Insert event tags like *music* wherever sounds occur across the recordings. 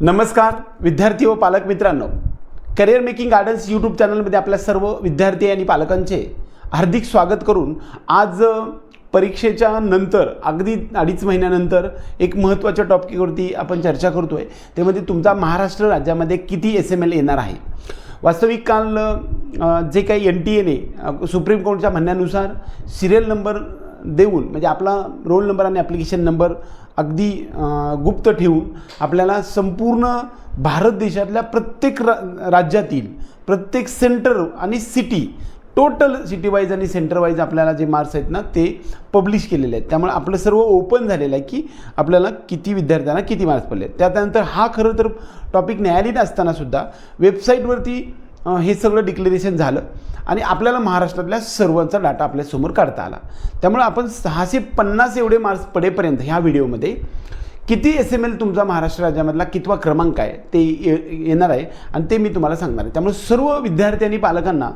नमस्कार विद्यार्थी व पालक मित्रांनो. करिअर मेकिंग गार्डन्स यूट्यूब चॅनलमध्ये आपल्या सर्व विद्यार्थी आणि पालकांचे हार्दिक स्वागत करून आज परीक्षेच्या नंतर अगदी अडीच महिन्यानंतर एक महत्त्वाच्या टॉपिकवरती आपण चर्चा करतो आहे ते म्हणजे तुमचा महाराष्ट्र राज्यामध्ये किती एस एम एल येणार आहे? वास्तविक काल जे काही एन टी एने सुप्रीम कोर्टच्या म्हणण्यानुसार सिरियल नंबर देऊन म्हणजे आपला रोल नंबर आणि ॲप्लिकेशन नंबर अगदी गुप्त ठेवून आपल्याला संपूर्ण भारत देशातल्या प्रत्येक रा राज्यातील प्रत्येक सेंटर आणि सिटी टोटल सिटी वाईज आणि सेंटर वाईज आपल्याला जे मार्क्स आहेत ना ते पब्लिश केलेले आहेत. त्यामुळे आपलं सर्व ओपन झालेलं आहे की आपल्याला किती विद्यार्थ्यांना किती मार्क्स पडले त्यानंतर हा खरं तर टॉपिक न्यायालयीन असतानासुद्धा वेबसाईटवरती हे सगळं डिक्लेरेशन झालं. आणि आपल्याला महाराष्ट्रातल्या सर्वांचा डाटा आपल्यासमोर काढता आला. त्यामुळे आपण सहाशे पन्नास एवढे मार्क्स पडेपर्यंत ह्या व्हिडिओमध्ये किती एस एम एल तुमचा महाराष्ट्र राज्यामधला कितवा क्रमांक आहे ते ये- येणार आहे आणि ते मी तुम्हाला सांगणार आहे. त्यामुळे सर्व विद्यार्थी आणि पालकांना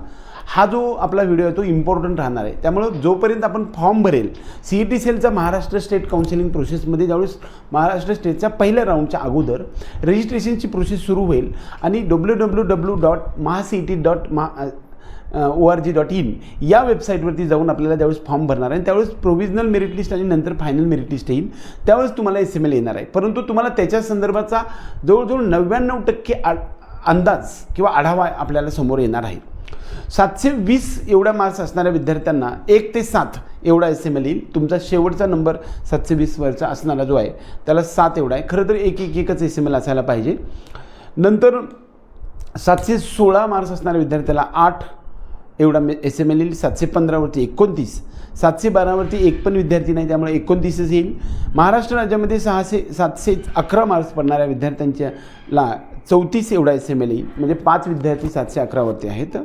हा जो आपला व्हिडिओ आहे तो इम्पॉर्टंट राहणार आहे. त्यामुळं जोपर्यंत आपण फॉर्म भरेल सी ई टी सेलचा महाराष्ट्र स्टेट काउन्सिलिंग प्रोसेसमध्ये ज्यावेळेस महाराष्ट्र स्टेटच्या पहिल्या राऊंडच्या अगोदर रजिस्ट्रेशनची प्रोसेस सुरू होईल आणि W W W dot maha C T dot maha O R G dot in या वेबसाईटवरती जाऊन आपल्याला त्यावेळेस फॉर्म भरणार आहे आणि त्यावेळेस प्रोव्हिजनल मेरिट लिस्ट आणि नंतर फायनल मेरिट लिस्ट येईल त्यावेळेस तुम्हाला एस एम एल येणार आहे. परंतु तुम्हाला त्याच्या संदर्भाचा जवळजवळ नव्याण्णव टक्के आ अंदाज किंवा आढावा आपल्याला समोर येणार आहे. सातशे वीस एवढ्या मार्क्स असणाऱ्या विद्यार्थ्यांना एक ते सात एवढा एस एम एल येईल. तुमचा शेवटचा नंबर सातशे वीसवरचा असणारा जो आहे त्याला सात एवढा आहे. खरं तर एक एक एकच एस एम एल असायला पाहिजे. नंतर सातशे सोळा मार्क्स असणाऱ्या विद्यार्थ्याला आठ एवढा एस एम एल येईल. सातशे पंधरावरती एकोणतीस. सातशे बारावरती एक पण विद्यार्थी नाही त्यामुळे एकोणतीसच येईल. महाराष्ट्र राज्यामध्ये सहाशे सातशे अकरा मार्क्स पडणाऱ्या विद्यार्थ्यांच्याला चौतीस एवढा एस एम एल येईल. म्हणजे पाच विद्यार्थी सातशे अकरावरती आहेत.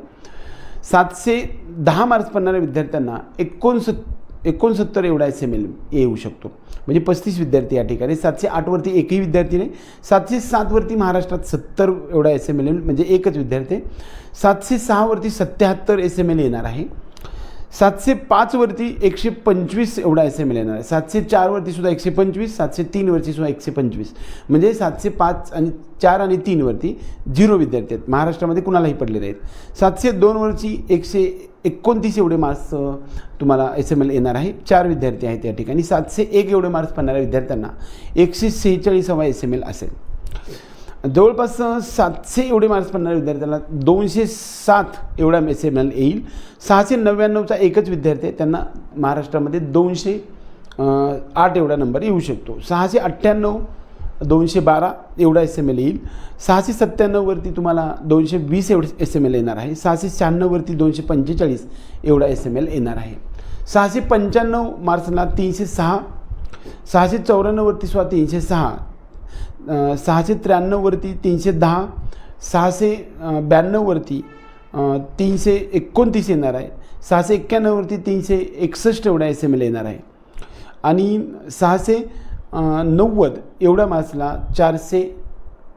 सातशे दहा मार्क्स पडणाऱ्या विद्यार्थ्यांना एकोणसत् एकोणसत्तर एवढा एस एम एल येऊ शकतो. म्हणजे पस्तीस विद्यार्थी या ठिकाणी सातशे आठवरती एकही विद्यार्थी नाही सातशे सातवरती महाराष्ट्रात सत्तर एवढा एस एम एल म्हणजे एकच विद्यार्थी सातशे सहावरती सत्याहत्तर एस एम एल येणार आहे. सातशे पाचवरती एकशे पंचवीस एवढा एस एम एल येणार आहे. सातशे चारवरती सुद्धा एकशे पंचवीस सातशे तीनवरती सुद्धा एकशे पंचवीस. म्हणजे सातशे पाच आणि चार आणि तीनवरती झिरो विद्यार्थी आहेत. महाराष्ट्रामध्ये कुणालाही पडलेले आहेत सातशे दोनवरची एकशे एकोणतीस एवढे मार्क्स तुम्हाला एस एम एल येणार आहे. चार विद्यार्थी आहेत या ठिकाणी. सातशे एक एवढे मार्क्स पडणाऱ्या विद्यार्थ्यांना एकशे सेहेचाळीसावा एस एम एल असेल. जवळपास सातशे एवढे मार्क्स पडणाऱ्या विद्यार्थ्याला दोनशे सात एवढा एस एम एल येईल. सहाशे नव्याण्णवचा एकच विद्यार्थी आहे. त्यांना महाराष्ट्रामध्ये दोनशे आठ एवढा नंबर येऊ शकतो. सहाशे अठ्ठ्याण्णव दोनशे बारा एवढा एस एम एल येईल. सहाशे सत्त्याण्णववरती तुम्हाला दोनशे वीस एवढे एस एम एल येणार आहे. सहाशे शहाण्णववरती दोनशे पंचेचाळीस एवढा एस एम एल येणार आहे. सहाशे पंच्याण्णव मार्क्सला तीनशे सहा. सहाशे चौऱ्याण्णववरती सुद्धा तीनशे सहा. सहाशे त्र्याण्णववरती तीनशे दहा सहाशे ब्याण्णववरती तीनशे एकोणतीस येणार आहे. सहाशे एक्क्याण्णववरती तीनशे एकसष्ट एवढा एस एम एल येणार आहे. आणि सहाशे नव्वद एवढ्या मार्क्सला चारशे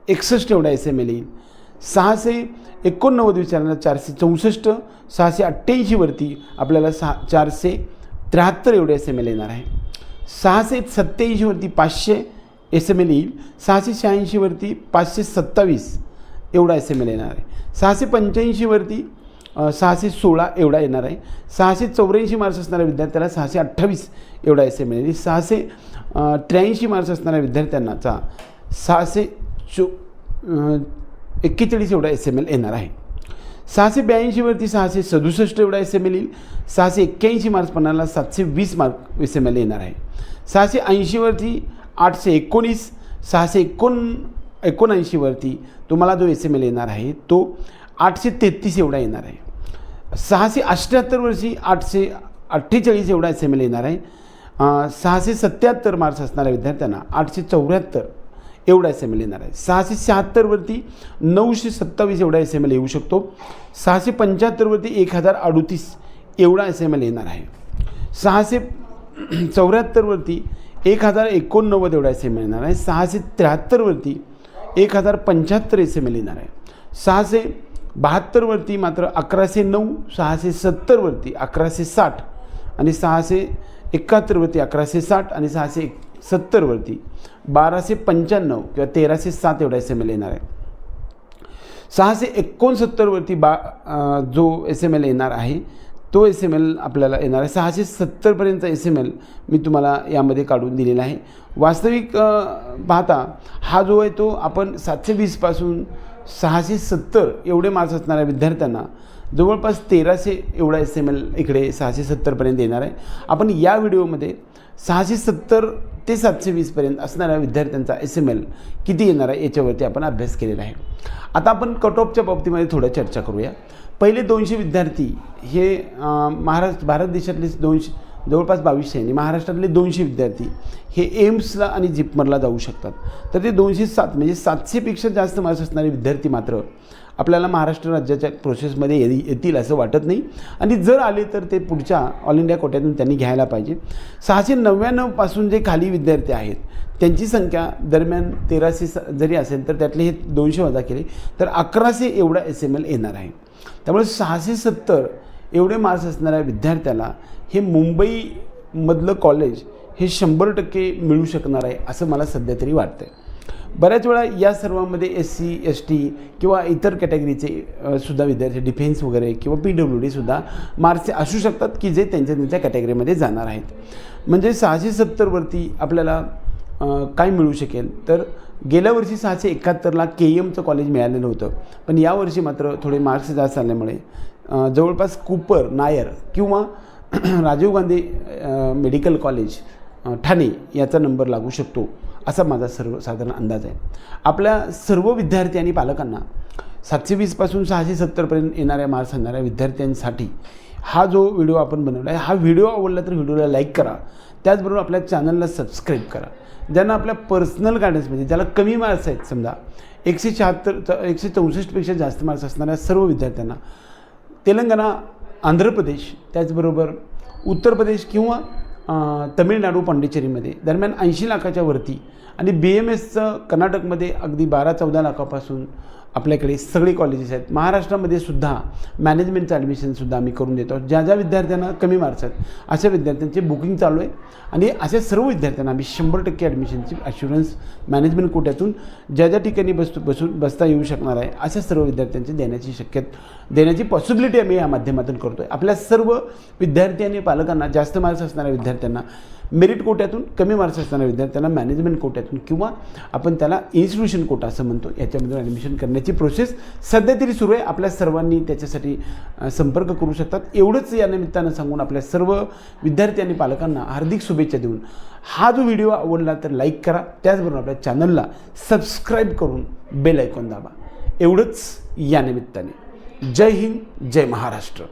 एकसष्ट एवढा एस एम एल येईल. सहाशे एकोणनव्वद विचारायला चारशे चौसष्ट सहाशे अठ्ठ्याऐंशीवरती आपल्याला सहा चारशे त्र्याहत्तर एवढे एस एम एल येणार आहे. सहाशे सत्त्याऐंशीवरती पाचशे एस एम एल येईल. सहाशे शहाऐंशीवरती पाचशे सत्तावीस एवढा एस एम एल येणार आहे. सहाशे पंच्याऐंशीवरती सहाशे सोळा एवढा येणार आहे. सहाशे चौऱ्याऐंशी मार्क्स असणाऱ्या विद्यार्थ्याला सहाशे अठ्ठावीस एवढा एस एम एल येईल सहाशे त्र्याऐंशी मार्क्स असणाऱ्या विद्यार्थ्यांनाचा सहाशे चो एक्केचाळीस एवढा एस एम एल येणार आहे. सहाशे ब्याऐंशीवरती सहाशे सदुसष्ट एवढा एस एम एल येईल. सहाशे एक्क्याऐंशी मार्क्स पन्नाला सातशे वीस मार्क एस एम एल येणार आहे. सहाशे ऐंशीवरती आठशे एकोणीस सहाशे एकोण एकोणऐंशीवरती तुम्हाला जो एस एम एल येणार आहे तो आठशे तेहतीस एवढा येणार आहे. सहाशे अष्ट्याहत्तर वर्षी आठशे अठ्ठेचाळीस एवढा एस एम एल येणार आहे. सहाशे सत्याहत्तर मार्क्स असणाऱ्या विद्यार्थ्यांना आठशे चौऱ्याहत्तर एवढा एस एम एल येणार आहे. सहाशे शहात्तरवरती नऊशे सत्तावीस एवढा एस एम एल येऊ शकतो. सहाशे पंच्याहत्तरवरती एक हजार अडुतीस एवढा एस एम एल येणार आहे. सहाशे चौऱ्याहत्तरवरती एक हजार एकोणनव्वद एवढा एस एम एल येणार आहे. सहाशे त्र्याहत्तरवरती एक हजार पंच्याहत्तर एस एम एल येणार आहे. सहाशे बहात्तरवरती मात्र अकराशे नऊ सहाशे सत्तरवरती अकराशे साठ आणि सहाशे एकाहत्तरवरती अकराशे साठ आणि सहाशे एक सत्तरवरती बाराशे पंच्याण्णव किंवा तेराशे सात एवढा एस एम एल येणार आहे. सहाशे एकोणसत्तरवरती बा जो एस एम एल येणार आहे तो एस एम एल आपल्याला येणार आहे. सहाशे सत्तरपर्यंतचा एस एम एल मी तुम्हाला यामध्ये काढून दिलेला आहे. वास्तविक पाहता हा जो आहे तो आपण सातशे वीसपासून सहाशे सत्तर एवढे मार्क्स असणाऱ्या विद्यार्थ्यांना जवळपास तेराशे एवढा एस एम एल इकडे सहाशे सत्तरपर्यंत येणार आहे. आपण या व्हिडिओमध्ये सहाशे सत्तर ते सातशे वीसपर्यंत असणाऱ्या विद्यार्थ्यांचा एस एम एल किती येणार आहे याच्यावरती आपण अभ्यास केलेला आहे. आता आपण कट ऑफच्या बाबतीमध्ये थोडं चर्चा करूया. पहिले दोनशे विद्यार्थी हे महाराष्ट्र भारत देशातले दोनशे जवळपास बावीसशे आणि महाराष्ट्रातले दोनशे विद्यार्थी हे एम्सला आणि जिपमरला जाऊ शकतात. तर ते दोनशे सात म्हणजे सातशेपेक्षा जास्त मार्क्स असणारे विद्यार्थी मात्र आपल्याला महाराष्ट्र राज्याच्या प्रोसेसमध्ये ये येतील असं वाटत नाही. आणि जर आले तर ते पुढच्या ऑल इंडिया कोट्यातून त्यांनी घ्यायला पाहिजे. सहाशे नव्याण्णवपासून जे खाली विद्यार्थी आहेत त्यांची संख्या दरम्यान तेराशे स जरी असेल तर त्यातले हे दोनशे वजा केले तर अकराशे एवढा एस एम एल येणार आहे. त्यामुळे सहाशे सत्तर एवढे मार्क्स असणाऱ्या विद्यार्थ्याला हे मुंबईमधलं कॉलेज हे शंभर टक्के मिळू शकणार आहे असं मला सध्या तरी वाटतं आहे बऱ्याच वेळा या सर्वांमध्ये एस सी एस टी किंवा इतर कॅटेगरीचे सुद्धा विद्यार्थी डिफेन्स वगैरे किंवा पी डब्ल्यू डीसुद्धा मार्क्स असू शकतात की जे त्यांच्या त्यांच्या कॅटेगरीमध्ये जाणार आहेत. म्हणजे सहाशे सत्तरवरती आपल्याला काय मिळू शकेल? तर गेल्या वर्षी सहाशे एकाहत्तरला के एमचं कॉलेज मिळालेलं होतं. पण यावर्षी मात्र थोडे मार्क्स जास्त आल्यामुळे जवळपास कुपर नायर किंवा *clears throat* राजीव गांधी मेडिकल कॉलेज ठाणे याचा नंबर लागू शकतो असा माझा सर्वसाधारण अंदाज आहे. आपल्या सर्व विद्यार्थी आणि पालकांना सातशे वीसपासून सहाशे सत्तरपर्यंत येणाऱ्या मार्क्स आणणाऱ्या विद्यार्थ्यांसाठी हा जो व्हिडिओ आपण बनवला आहे हा व्हिडिओ आवडला तर व्हिडिओला लाईक करा त्याचबरोबर आपल्या चॅनलला सबस्क्राईब करा ज्यांना आपल्या पर्सनल गायडन्समध्ये ज्याला कमी मार्क्स आहेत समजा एकशे शहात्तर एकशे चौसष्टपेक्षा जास्त मार्क्स असणाऱ्या सर्व विद्यार्थ्यांना तेलंगणा आंध्र प्रदेश त्याचबरोबर उत्तर प्रदेश किंवा तमिळनाडू पांडिचेरीमध्ये. दरम्यान ऐंशी लाखाच्या वरती. आणि बी एम एसचं कर्नाटकमध्ये अगदी बारा चौदा लाखापासून आपल्याकडे सगळे कॉलेजेस आहेत. महाराष्ट्रामध्ये सुद्धा मॅनेजमेंटचं ॲडमिशनसुद्धा आम्ही करून देतो. ज्या ज्या विद्यार्थ्यांना कमी मार्क्स आहेत अशा विद्यार्थ्यांचे बुकिंग चालू आहे. आणि अशा सर्व विद्यार्थ्यांना आम्ही शंभर टक्के ॲडमिशनची ॲश्युरन्स मॅनेजमेंट कोट्यातून ज्या ज्या ठिकाणी बसतो बसून बसता येऊ शकणार आहे अशा सर्व विद्यार्थ्यांची देण्याची शक्यता देण्याची पॉसिबिलिटी आम्ही या माध्यमातून करतो आहे आपल्या सर्व विद्यार्थी आणि पालकांना जास्त मार्क्स असणाऱ्या विद्यार्थ्यांना मेरिट कोट्यातून कमी मार्क्स असणाऱ्या विद्यार्थ्यांना मॅनेजमेंट कोट्यातून किंवा आपण त्याला इन्स्टिट्यूशन कोटा असं म्हणतो याच्यामधून ॲडमिशन करण्याची प्रोसेस सध्या तरी सुरू आहे. आपल्या सर्वांनी त्याच्यासाठी संपर्क करू शकतात. एवढंच या निमित्तानं सांगून आपल्या सर्व विद्यार्थी आणि पालकांना हार्दिक शुभेच्छा देऊन हा जो व्हिडिओ आवडला तर लाईक करा. त्याचबरोबर आपल्या चॅनलला सबस्क्राईब करून बेल ऐकून दाबा. एवढंच या निमित्ताने. जय हिंद जय महाराष्ट्र.